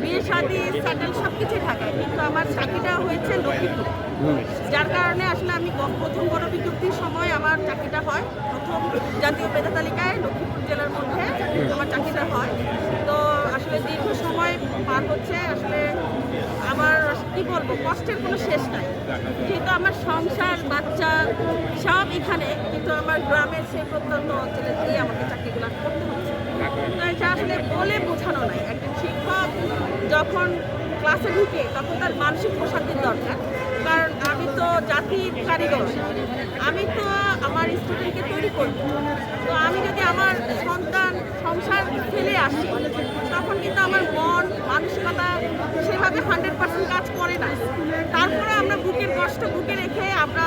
বিয়ে শাদি স্যাটেল সব কিছুই ঢাকায় কিন্তু আমার চাকরিটা হয়েছে লক্ষ্মীপুর। যার কারণে আসলে আমি প্রথম বড় বিজ্ঞপ্তির সময় আমার চাকরিটা হয়। প্রথম জাতীয় মেধা তালিকায় লক্ষ্মীপুর জেলার মধ্যে আমার চাকরিটা হয়। তো আসলে দীর্ঘ সময় পার হচ্ছে আসলে আমার কি বলব কষ্টের কোনো শেষ নাই। যেহেতু আমার সংসার বাচ্চা সব এখানে কিন্তু আমার গ্রামের সেই প্রত্যন্ত অঞ্চলে দিয়ে আমাকে চাকরিগুলো করতে হচ্ছে। তো এটা আসলে বলে বোঝানো নাই। যখন ক্লাসে ঢুকে, তখন তার মানসিক প্রশান্তির দরকার। কারণ আমি তো জাতির কারিগর। আমি তো আমার স্টুডেন্টকে তৈরি করব। তো আমি যদি আমার সন্তান সংসার ফেলে আসি, তখন কিন্তু আমার মন, মানসিকতা সেভাবে হান্ড্রেড পার্সেন্ট কাজ করে না। তারপরে আমরা বুকের কষ্ট বুকে রেখে আমরা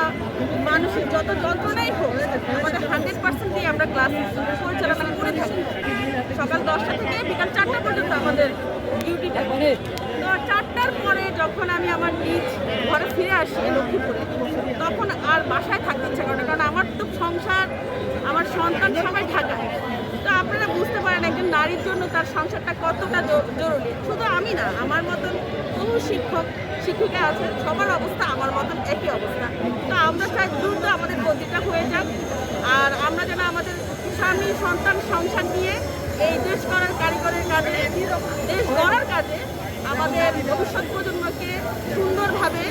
মানুষের যত যন্ত্রণাই হোক, আমাদের হান্ড্রেড পার্সেন্ট দিয়ে আমরা ক্লাস পরিচালনা করে থাকি। সকাল দশটা থেকে বিকাল চারটা পর্যন্ত আমাদের ডিউটিটা তো চারটার পরে যখন আমি আমার নিজ ঘরে ফিরে আসি লক্ষ্মীপুরে, তখন আর বাসায় থাকতে ইচ্ছা করে না, কারণ আমার তো সংসার, আমার সন্তান সবাই ঢাকায়। তো আপনারা বুঝতে পারেন একজন নারীর জন্য তার সংসারটা কতটা জরুরি। শুধু আমি না, আমার মতন বহু শিক্ষক, শিক্ষিকা আছে, সবার অবস্থা আমার মতন একই অবস্থা। তো আমরা চাই দ্রুত আমাদের বদলিটা হয়ে যাক, আর আমরা যেন আমাদের স্বামী, সন্তান, সংসার নিয়ে এই দেশ করার কারিগরের কাজে দেশ গড়ার কাজে আমাদের ভবিষ্যৎ প্রজন্মকে সুন্দরভাবে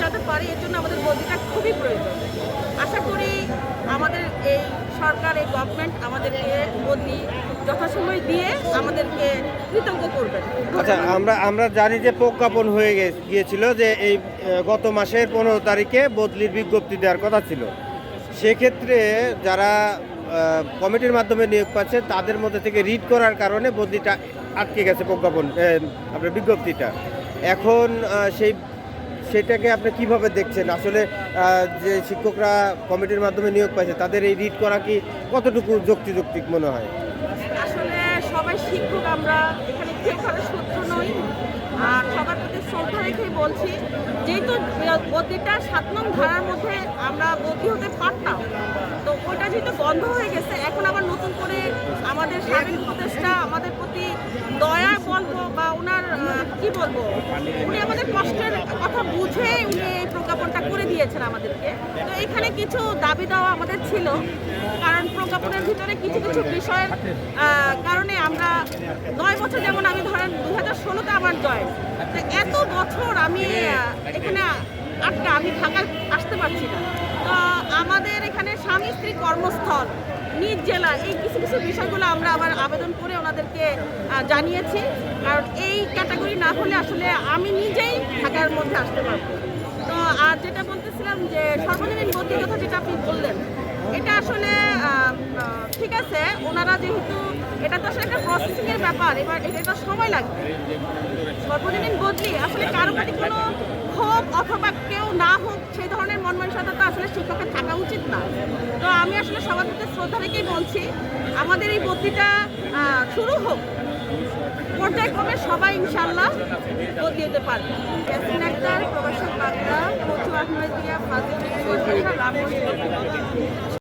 যাতে পারি, এর জন্য আমাদের বদলিটা খুবই প্রয়োজন। আশা করি আমাদের এই সরকার, এই গভর্নমেন্ট আমাদেরকে বদলি যথাসময় দিয়ে আমাদেরকে কৃতজ্ঞ করবেন। আচ্ছা আমরা আমরা জানি যে প্রজ্ঞাপন হয়ে গিয়েছিল যে এই গত মাসের পনেরো তারিখে বদলির বিজ্ঞপ্তি দেওয়ার কথা ছিল। সেক্ষেত্রে যারা কমিটির মাধ্যমে নিয়োগ পাচ্ছে, তাদের মধ্যে থেকে রিড করার কারণে বদলিটা আটকে গেছে প্রজ্ঞাপন আপনার বিজ্ঞপ্তিটা। এখন সেই, সেটাকে আপনি কীভাবে দেখছেন? আসলে যে শিক্ষকরা কমিটির মাধ্যমে নিয়োগ পাচ্ছে তাদের এই রিড করা কি কতটুকু যুক্তিযুক্তিক মনে হয়? আসলে সবাই শিক্ষক, আমরা এখানে কেউ কারও শত্রু নই। আর সবার প্রতি শ্রদ্ধা রেখেই বলছি, যেহেতু বদ্যিটা সাত নং ধারার মধ্যে আমরা বদলি হতে পারতাম বন্ধ হয়ে গেছে। এখন আবার নতুন করে আমাদের স্বাধীন উপদেষ্টা, আমাদের প্রতি দয়া বলব বা ওনার কি বলব? উনি আমাদের কষ্টের কথা বুঝে উনি এই প্রজ্ঞাপনটা করে দিয়েছেন আমাদেরকে। তো এখানে কিছু দাবি দেওয়া আমাদের ছিল, কারণ প্রজ্ঞাপনের ভিতরে কিছু কিছু বিষয়ের কারণে আমরা নয় বছর যেমন আমি ধরেন দু হাজার ষোলোতে আমার জয়, তো এত বছর আমি এখানে আটকা আমি ঢাকা কর্মস্থল, নিজ জেলা, এই কিছু কিছু বিষয়গুলো আমরা আবার আবেদন করে ওনাদেরকে জানিয়েছি। কারণ এই ক্যাটাগরি না হলে আসলে আমি নিজেই ঢাকার মধ্যে আসতে পারব। তো আর যেটা বলতেছিলাম যে সর্বজনীন গতির কথা যেটা আপনি বললেন, এটা আসলে ঠিক আছে, ওনারা যেহেতু, এটা তো আসলে একটা প্রসেসিং এর ব্যাপার, এবার এটা তো সময় লাগবে। সর্বজনীন বদলি আসলে কারও কোনো ক্ষোভ অথবা কেউ না হোক, সেই ধরনের মন মানসিকতা তো আসলে শিক্ষকের থাকা উচিত না। তো আমি আসলে সবার প্রতি শ্রদ্ধা রেখেই বলছি, আমাদের এই বদলিটা শুরু হোক। পর্যায়ক্রমে সবাই ইনশাল্লাহ বদলিয়ে যেতে পারবে। ইয়াসিন আক্তার প্রবাসক কচু আহমেদিয়া ফাজিল